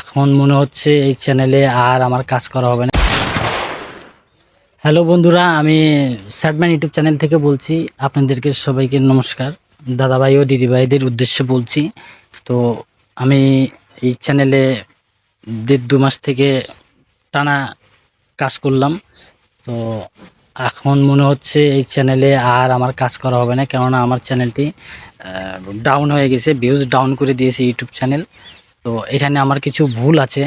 এখন মনে হচ্ছে এই চ্যানেলে আর আমার কাজ করা হবে না। হ্যালো বন্ধুরা, আমি স্যাডম্যান ইউটিউব চ্যানেল থেকে বলছি, আপনাদেরকে সবাইকে নমস্কার। দাদাভাই ও দিদিভাইদের উদ্দেশ্যে বলছি, তো আমি এই চ্যানেলে দেড় দু মাস থেকে টানা কাজ করলাম। তো এখন মনে হচ্ছে এই চ্যানেলে আর আমার কাজ করা হবে না, কেননা আমার চ্যানেলটি ডাউন হয়ে গেছে ভিউজ ডাউন করে দিয়েছে ইউটিউব চ্যানেল তো এখানে আমার কিছু ভুল আছে।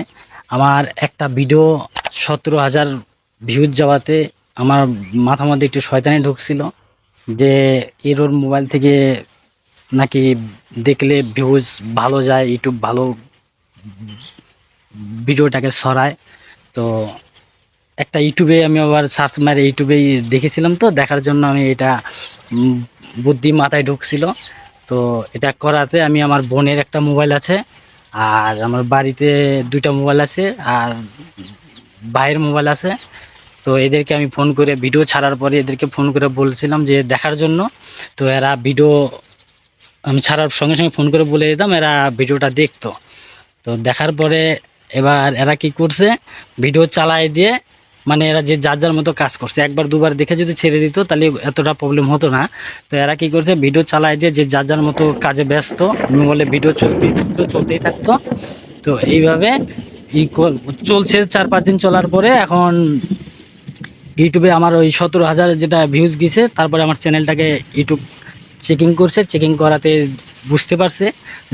আমার একটা ভিডিও সতেরো হাজার ভিউজ যাওয়াতে আমার মাথার মধ্যে একটু শয়তানি ঢুকছিল যে এরোর মোবাইল থেকে নাকি দেখলে ভিউজ ভালো যায় ইউটিউব ভালো ভিডিওটাকে সরায় তো একটা ইউটিউবে আমি আবার সার্চ মারে ইউটিউবেই দেখেছিলাম তো, দেখার জন্য আমি এটা বুদ্ধি মাথায় ঢুকছিল। তো এটা করাতে আমি আমার বোনের একটা মোবাইল আছে। আর আমার বাড়িতে দুইটা মোবাইল আছে আর ভাইয়ের মোবাইল আছে। তো এদেরকে আমি ফোন করে ভিডিও ছাড়ার পরে এদেরকে ফোন করে বলছিলাম যে দেখার জন্য। তো এরা ভিডিও আমি ছাড়ার সঙ্গে সঙ্গে ফোন করে বলে দিতাম, এরা ভিডিওটা দেখতো। তো দেখার পরে এবার এরা কি করছে ভিডিও চালায় দিয়ে মানে এরা যে যার যার মতো কাজ করছে। একবার দুবার দেখে যদি ছেড়ে দিত, তাহলে এতটা প্রবলেম হতো না। তো এরা কি করছে ভিডিও চালায় দিয়ে যে যার যার মতো কাজে ব্যস্ত মোবাইলে ভিডিও চলতেই থাকতো চলতেই থাকতো। তো এইভাবে ই চলছে চার পাঁচ দিন চলার পরে এখন ইউটিউবে আমার ওই সতেরো হাজার যেটা ভিউজ গেছে, তারপরে আমার চ্যানেলটাকে ইউটিউব চেকিং করছে। চেকিং করাতে বুঝতে পারছে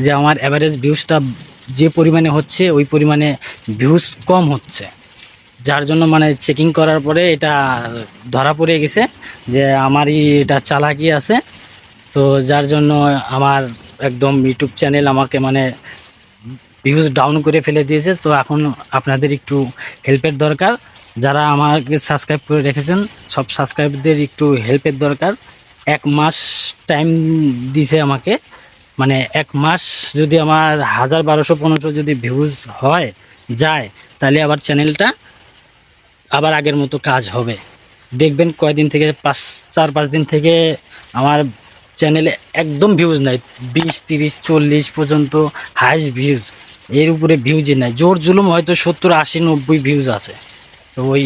যে আমার অ্যাভারেজ ভিউজটা যে পরিমাণে হচ্ছে, ওই পরিমাণে ভিউজ কম হচ্ছে। যার জন্য মানে চেকিং করার পরে এটা ধরা পড়ে গেছে যে আমারই এটা চালাকি আছে। তো যার জন্য আমার একদম ইউটিউব চ্যানেল আমাকে মানে ভিউজ ডাউন করে ফেলে দিয়েছে। তো এখন আপনাদের একটু হেল্পের দরকার। যারা আমাকে সাবস্ক্রাইব করে রেখেছেন, সব সাবস্ক্রাইবদের একটু হেল্পের দরকার। এক মাস টাইম দিছে আমাকে। মানে এক মাস যদি আমার হাজার বারোশো পনেরোশো যদি ভিউজ হয়, যায়, তাহলে আবার চ্যানেলটা আবার আগের মতো কাজ হবে। দেখবেন কয়দিন থেকে, পাঁচ, চার, পাঁচ দিন থেকে আমার চ্যানেলে একদম ভিউজ নাই। বিশ, তিরিশ, চল্লিশ পর্যন্ত হাইস্ট ভিউজ এর উপরে ভিউজই নাই। জোর জুলুম হয়তো সত্তর, আশি, নব্বই ভিউজ আছে। তো ওই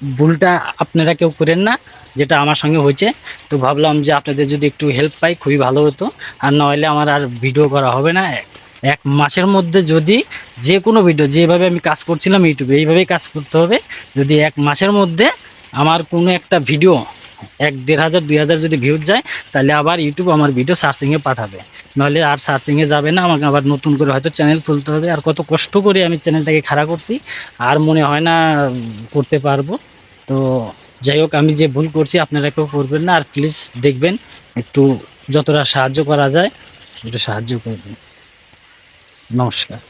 ভুলটা আপনারা কেউ করেন না, যেটা আমার সঙ্গে হয়েছে। তো ভাবলাম যে আপনাদের যদি একটু হেল্প পাই, খুবই ভালো হতো। আর নইলে আমার আর ভিডিও করা হবে না। এক মাসের মধ্যে যদি যে কোনো ভিডিও যেভাবে আমি কাজ করছিলাম ইউটিউবে এইভাবেই কাজ করতে হবে। যদি এক মাসের মধ্যে আমার কোনো একটা ভিডিও এক দেড় হাজার, দুই হাজার যদি ভিউজ যায়, তাহলে আবার ইউটিউব আমার ভিডিও সার্চিংয়ে পাঠাবে। নাহলে আর সার্চিংয়ে যাবে না, আমাকে আবার নতুন করে হয়তো চ্যানেল খুলতে হবে। আর কত কষ্ট করে আমি চ্যানেলটাকে খাড়া করছি, আর মনে হয় না করতে পারব। তো যাই হোক, আমি যে ভুল করছি, আপনারা কেউ করবেন না। আর প্লিজ দেখবেন, একটু যতটা সাহায্য করা যায়, একটু সাহায্য করবেন। নমস্কার